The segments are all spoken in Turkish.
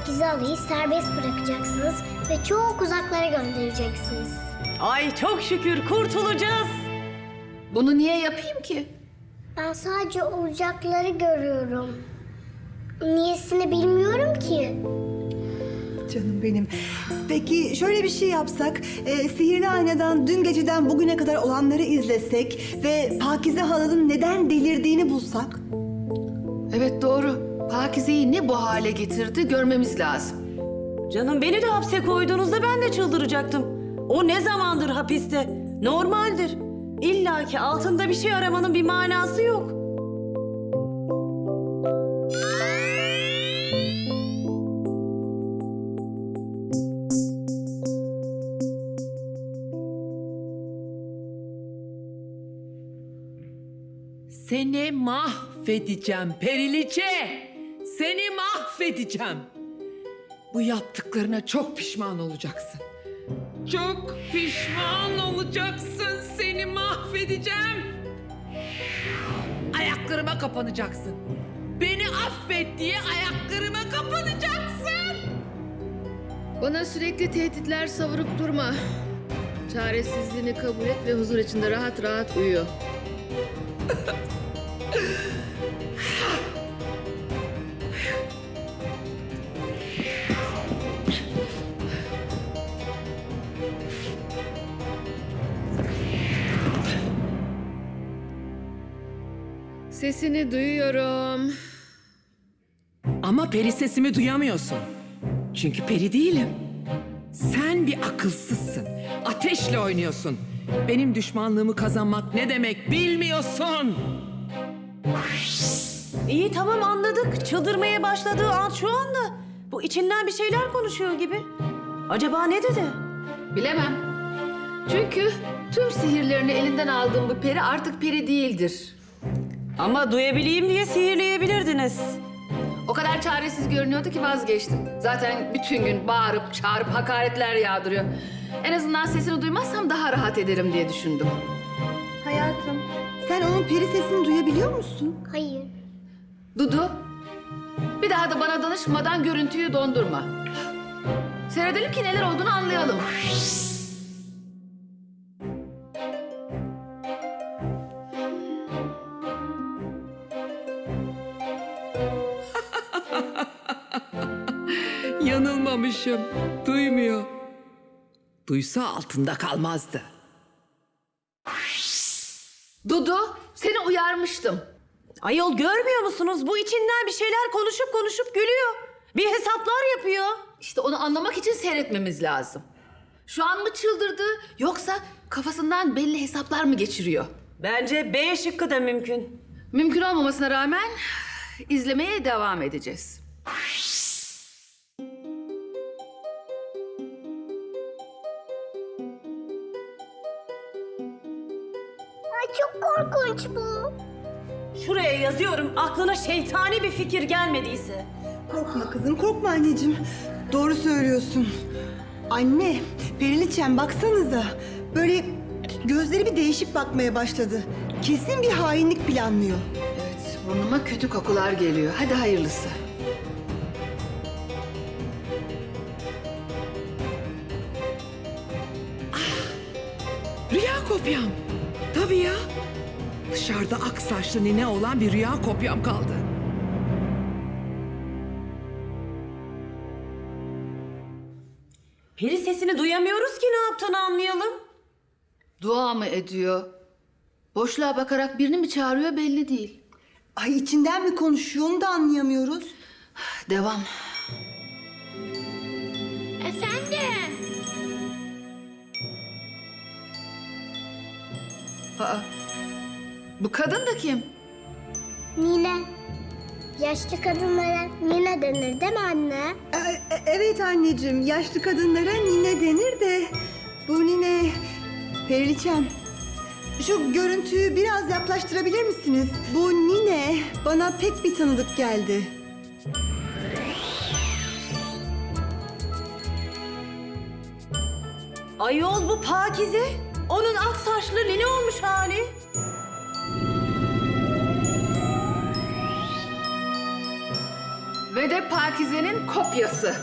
Pakize Alı'yı serbest bırakacaksınız ve çok uzaklara göndereceksiniz. Ay çok şükür kurtulacağız. Bunu niye yapayım ki? Ben sadece olacakları görüyorum. Niyesini bilmiyorum ki. Canım benim. Peki şöyle bir şey yapsak, e, sihirli aynadan dün geceden bugüne kadar olanları izlesek ve Pakize halanın neden delirdiğini bulsak? Evet doğru. Pakize'yi ne bu hale getirdi görmemiz lazım. Canım beni de hapse koyduğunuzda ben de çıldıracaktım. O ne zamandır hapiste? Normaldir. İlla ki altında bir şey aramanın bir manası yok. Seni mahvedeceğim Periliçe. Seni mahvedeceğim. Bu yaptıklarına çok pişman olacaksın. Çok pişman olacaksın. Seni mahvedeceğim. Ayaklarıma kapanacaksın. Beni affet diye ayaklarıma kapanacaksın. Bana sürekli tehditler savurup durma. Çaresizliğini kabul et ve huzur içinde rahat rahat uyu. Sesini duyuyorum. Ama peri sesimi duyamıyorsun. Çünkü peri değilim. Sen bir akılsızsın. Ateşle oynuyorsun. Benim düşmanlığımı kazanmak ne demek bilmiyorsun. İyi tamam anladık. Çıldırmaya başladığı an şu anda. Bu içinden bir şeyler konuşuyor gibi. Acaba ne dedi? Bilemem. Çünkü tüm sihirlerini elinden aldığım bu peri artık peri değildir. Ama duyabileyim diye sihirleyebilirdiniz. O kadar çaresiz görünüyordu ki vazgeçtim. Zaten bütün gün bağırıp çağırıp hakaretler yağdırıyor. En azından sesini duymazsam daha rahat ederim diye düşündüm. Hayatım, sen onun peri sesini duyabiliyor musun? Hayır. Dudu, bir daha da bana danışmadan görüntüyü dondurma. Seyredelim ki neler olduğunu anlayalım. Yanılmamışım. Duymuyor. Duysa altında kalmazdı. Dudu, seni uyarmıştım. Ayol görmüyor musunuz? Bu içinden bir şeyler konuşup konuşup gülüyor. Bir hesaplar yapıyor. İşte onu anlamak için seyretmemiz lazım. Şu an mı çıldırdı yoksa kafasından belli hesaplar mı geçiriyor? Bence B şıkkı da mümkün. Mümkün olmamasına rağmen izlemeye devam edeceğiz. Yazıyorum aklına şeytani bir fikir gelmediyse. Korkma kızım, korkma anneciğim. Doğru söylüyorsun. Anne, Periliçem baksanıza. Böyle gözleri bir değişik bakmaya başladı. Kesin bir hainlik planlıyor. Evet, burnuma kötü kokular geliyor. Hadi hayırlısı. Rüya kopyam. Tabii ya. Dışarıda ak saçlı nine olan bir rüya kopyam kaldı. Peri sesini duyamıyoruz ki ne yaptığını anlayalım. Dua mı ediyor? Boşluğa bakarak birini mi çağırıyor belli değil. Ay içinden mi konuşuyor onu da anlayamıyoruz. Devam. Efendim? Aa, bu kadın da kim? Nine. Yaşlı kadınlara nine denir değil mi anne? E- e- evet anneciğim, yaşlı kadınlara nine denir de... Bu nine... Periliçem, şu görüntüyü biraz yaklaştırabilir misiniz? Bu nine bana pek bir tanıdık geldi. Ayol bu Pakize. Onun ak saçlı nene olmuş hali. Ve de Pakize'nin kopyası.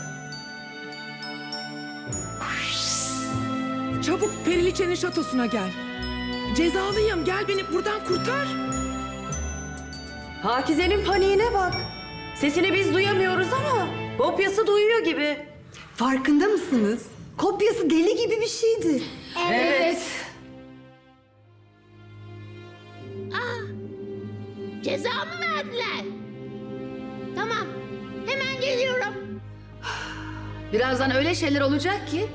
Çabuk Periliçe'nin şatosuna gel. Cezalıyım gel beni buradan kurtar. Pakize'nin paniğine bak. Sesini biz duyamıyoruz ama kopyası duyuyor gibi. Farkında mısınız? Kopyası deli gibi bir şeydi. Evet. Cezamı verdiler. Birazdan öyle şeyler olacak ki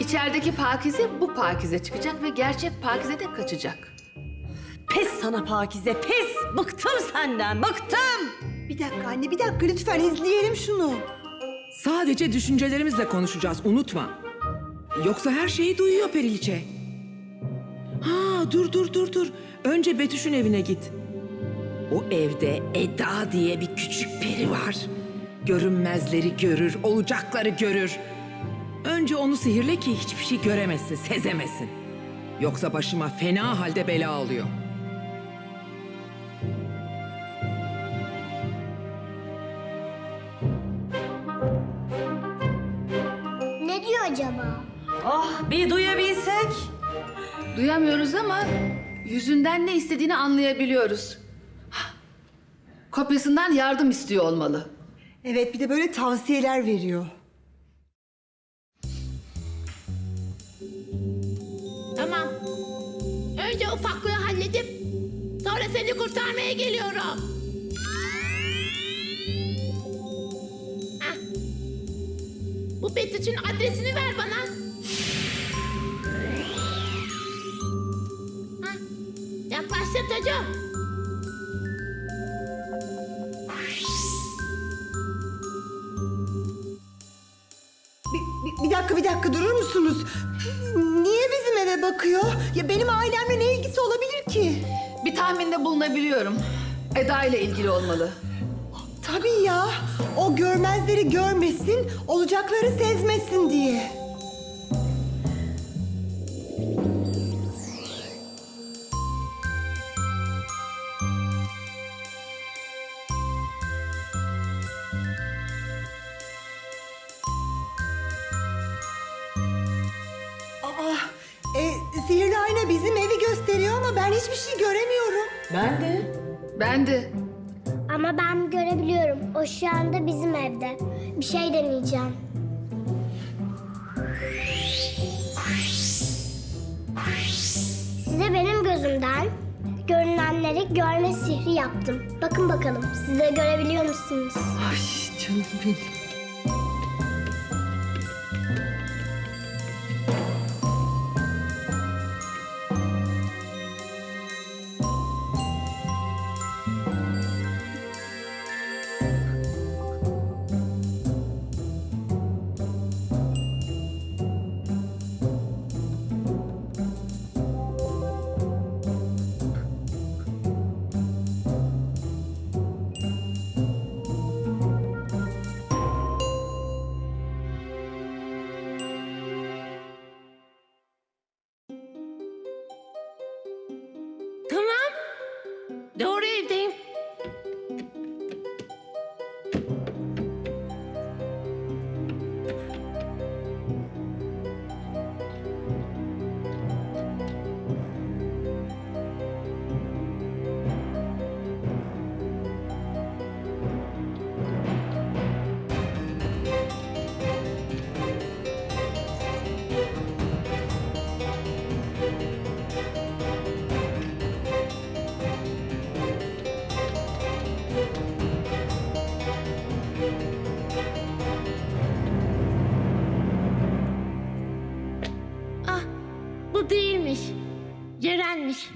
içerideki Pakize bu Pakize çıkacak ve gerçek Pakize de kaçacak. Pes sana Pakize pes. Bıktım senden bıktım. Bir dakika anne bir dakika lütfen izleyelim şunu. Sadece düşüncelerimizle konuşacağız unutma. Yoksa her şeyi duyuyor Periliçe. Ha dur dur dur dur. Önce Betüş'ün evine git. O evde Eda diye bir küçük peri var. Görünmezleri görür, olacakları görür. Önce onu sihirle ki hiçbir şey göremesin, sezemesin. Yoksa başıma fena halde bela alıyor. Ne diyor acaba? Ah bir duyabilsek. Duyamıyoruz ama yüzünden ne istediğini anlayabiliyoruz. Kopyasından yardım istiyor olmalı. Evet bir de böyle tavsiyeler veriyor. Tamam. Önce ufaklığı halledip sonra seni kurtarmaya geliyorum. Hah. Bu Betüş'ün adresini ver bana. Hah. Yaklaştır çocuğum. Ya benim ailemle ne ilgisi olabilir ki? Bir tahminde bulunabiliyorum. Eda ile ilgili olmalı. Tabii ya. O görmezleri görmesin, olacakları sezmesin diye. Hiçbir şey göremiyorum. Ben de. Ben de. Ama ben görebiliyorum. O şu anda bizim evde. Bir şey deneyeceğim. Size benim gözümden görünenleri görme sihri yaptım. Bakın bakalım siz de görebiliyor musunuz? Ay canım benim. Değilmiş. Ceren'miş.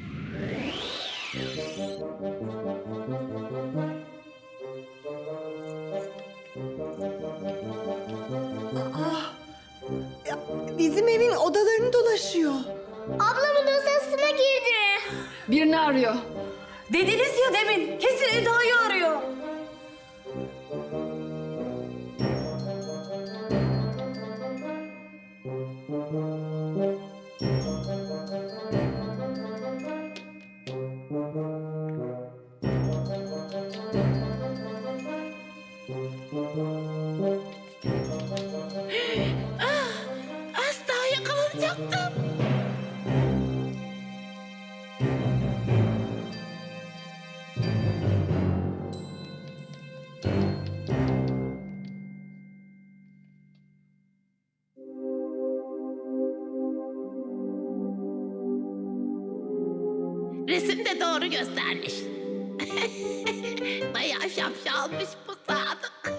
Bizim evin odalarını dolaşıyor. Ablamın odasına girdi. Birini arıyor. Dediniz ya demin kesin Eda'yı arıyor. Resimde doğru göstermiş. Bayağı şapşalmış bu Sadık.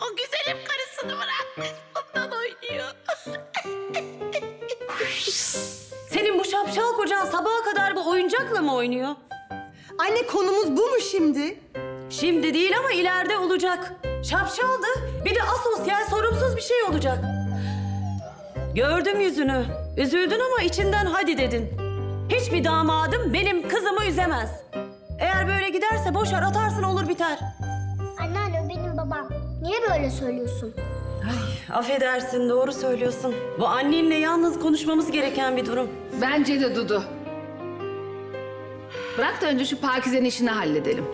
o güzelim karısını bırakmış bundan oynuyor. Senin bu şapşal kocan sabaha kadar bu oyuncakla mı oynuyor? Anne konumuz bu mu şimdi? Şimdi değil ama ileride olacak. Şapşaldı. Bir de asosyal, sorumsuz bir şey olacak. Gördüm yüzünü. Üzüldün ama içinden hadi dedin. Hiçbir damadım benim kızımı üzemez. Eğer böyle giderse boşar atarsın olur biter. Anneanne o benim babam. Niye böyle söylüyorsun? Affedersin doğru söylüyorsun. Bu annenle yalnız konuşmamız gereken bir durum. Bence de Dudu. Bırak da önce şu Pakize'nin işini halledelim.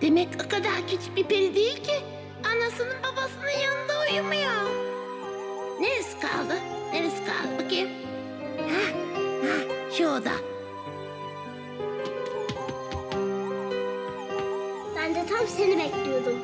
Demek o kadar küçük bir peri değil ki. Anasının babasının yanında uyumuyor. Neresi kaldı? Neresi kaldı? Bakayım. Ha, ha, şu oda. Ben de tam seni bekliyordum.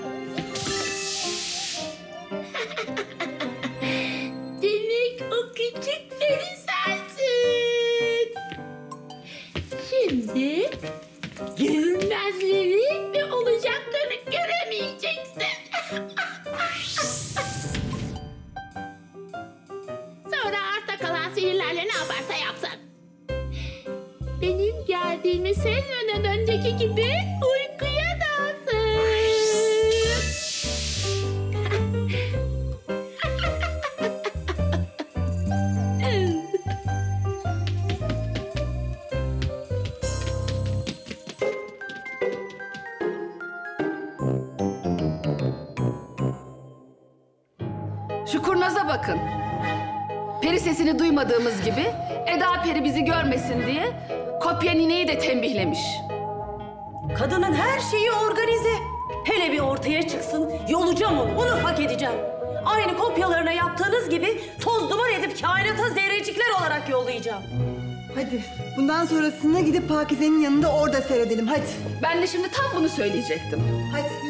Şu kurnaza bakın. Peri sesini duymadığımız gibi Eda Peri bizi görmesin diye kopya nineyi de tembihlemiş. Kadının her şeyi organize. Hele bir ortaya çıksın, yolacağım onu, onu hak edeceğim. Aynı kopyalarına yaptığınız gibi toz duman edip kainata zerrecikler olarak yollayacağım. Hadi bundan sonrasında gidip Pakize'nin yanında orada seyredelim hadi. Ben de şimdi tam bunu söyleyecektim. Hadi.